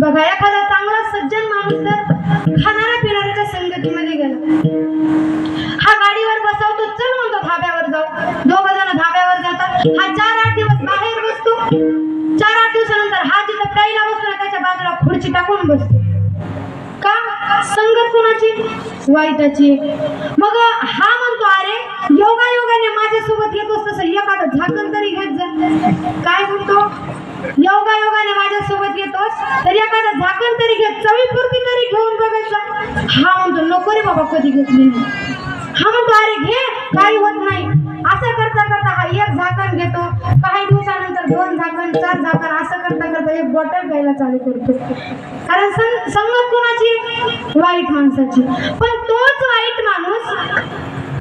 बघा एखादा चांगला सज्जन माणूस जर खाणाऱ्या पिणाऱ्याच्या संगतीमध्ये गेला. हा गाडीवर बसवतो चल म्हणतो धाब्यावर जाऊ. दोघ जण धाब्यावर जातात. हा चार आठ दिवस बाहेर बसतो. चार आठ दिवसानंतर हा जिथं प्यायला बसतो ना त्याच्या बाजूला खुर्ची टाकून बसतो. का? संगत कोणाची? वाईटाची. मग हा म्हणतो अरे योगा योगाने माझ्यासोबत येतोस तसं एखादं झाकण तरी घेत जा काय म्हणतो योगा योगाने माझ्यासोबत येतोस तर एखादा झाकण तरी घेत चवीपुरती तरी घेऊन बघायचा. हा म्हणतो नको रे बाबा कधी घेतली नाही. हा म्हणतो अरे घे काही होत नाही. असं करता करता हा एक झाकण घेतो. काही दिवसानंतर दोन झाकण चार झाकण असं करता करता एक बॉटल घ्यायला चालू करतो. कारण संगत कोणाची? वाईट माणसाची. पण तोच वाईट माणूस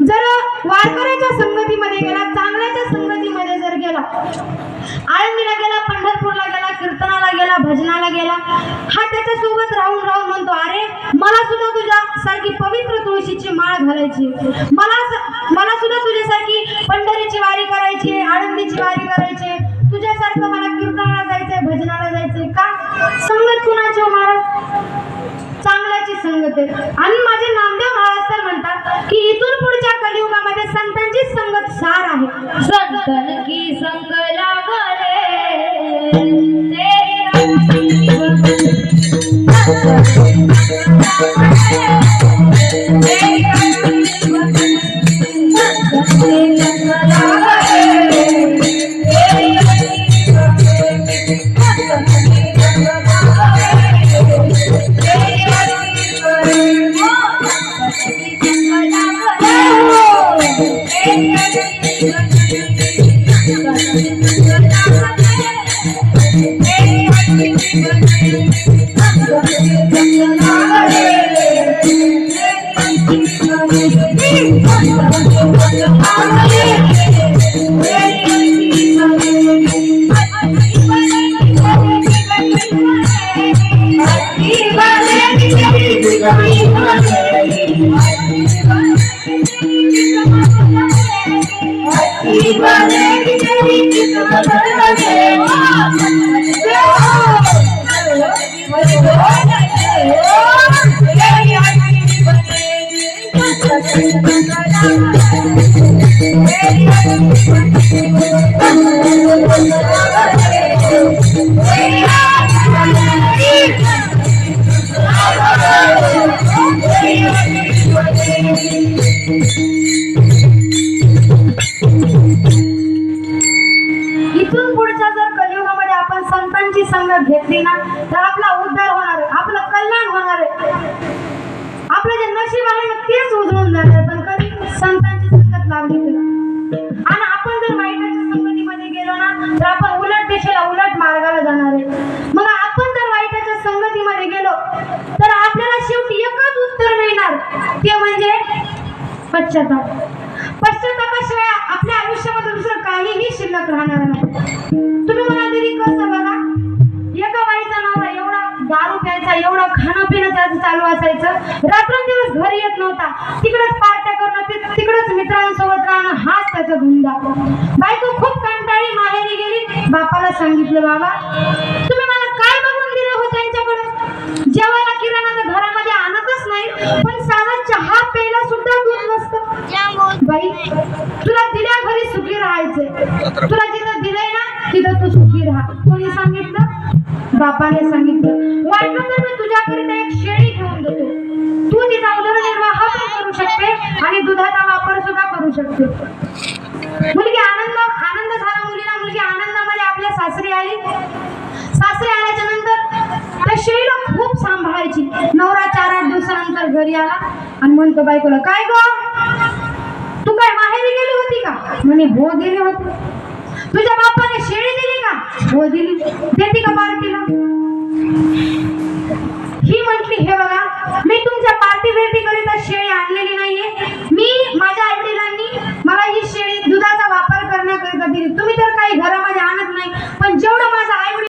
जर वारकर संगतीमध्ये गेला चांगल्याच्या संगतीमध्ये जर गेला आळंदीला गेला पंढरपूरला गेला कीर्तनाला गेला भजनाला गेला हा त्याच्यासोबत राहून राहून म्हणतो अरे मला सुद्धा तुझ्या सारखी पवित्र तुळशीची माळ घालायची. मला मला सुद्धा तुझ्यासारखी पंढरीची वारी करायची आळंदीची वारी करायची. तुझ्यासारखं मला कीर्तनाला जायचंय भजनाला जायचंय का? संगत कुणाची हो महाराज? चांगल्याची संगत आहे. आणि माझे नाव Brasil, Brasil. इथून पुढच्या जर कलियुगामध्ये आपण संतांची संगत घेतली ना तर आपला उद्धार होणार आपलं कल्याण होणार आहे. आपलं जे नशीब आहे ना तेच उजळून जाणार पश्चाताप. पश्चातापाशिवाय आपल्या आयुष्यामध्ये दुसरं काहीही शिल्लक राहणार नाही. तुम्ही म्हणा तरी कसं बघा? एका बाईचा नवरा एवढा दारू प्यायचा एवढा खाणं पिणं त्याचं चालू असायचं. रात्रंदिवस घरी येत नव्हता. तिकडेच पार्ट्या करणं ति- तिकडेच मित्रांसोबत राहणं हाच त्याचा धुंदा. बायको खूप कंटाळी माहेरी गेली. बापाला सांगितलं बाबा तुम्ही मला काय बघून दिलं हो त्यांच्याकडे जेवायला किराणा घरामध्ये आणतच नाही पण साधा चहा प्यायला सुद्धा दूध नसतं बाई तुला दिल्या घरी सुखी राहायचंय. तुला जिथं दिलंय ना तिथं तू सुखी राहा. कोणी सांगितलं? बापाने सांगितलं. वाटलं तर मी तुझ्याकरिता एक शेळी घेऊन देतो. तू तिचा उदरनिर्वाह पण करू शकते आणि दुधाचा वापर सुद्धा करू शकते. मुलगी आनंद आनंद झाला मुलीला. मुलगी आनंदामध्ये आपल्या सासरी आली. सासरी आल्याच्यानंतर त्या शेळीला खूप सांभाळायची. नवरा चार आठ दिवसानंतर घरी आला. आणि म्हणतो बायकोला काय गो? तू काय माहेरी गेली होती का? म्हणे हो गेली होती. तुझ्या बापाने शेळी दिली का? हो दिली. देते का पार्टीला? ही म्हटली हे बघा मी तुमच्या पार्टी बिर्टी करिता शेळी आणलेली नाहीये. मी माझ्या आईवडिलांनी मला ही शेळी दुधाचा वापर करण्याकरिता दिली. तुम्ही तर काही घरामध्ये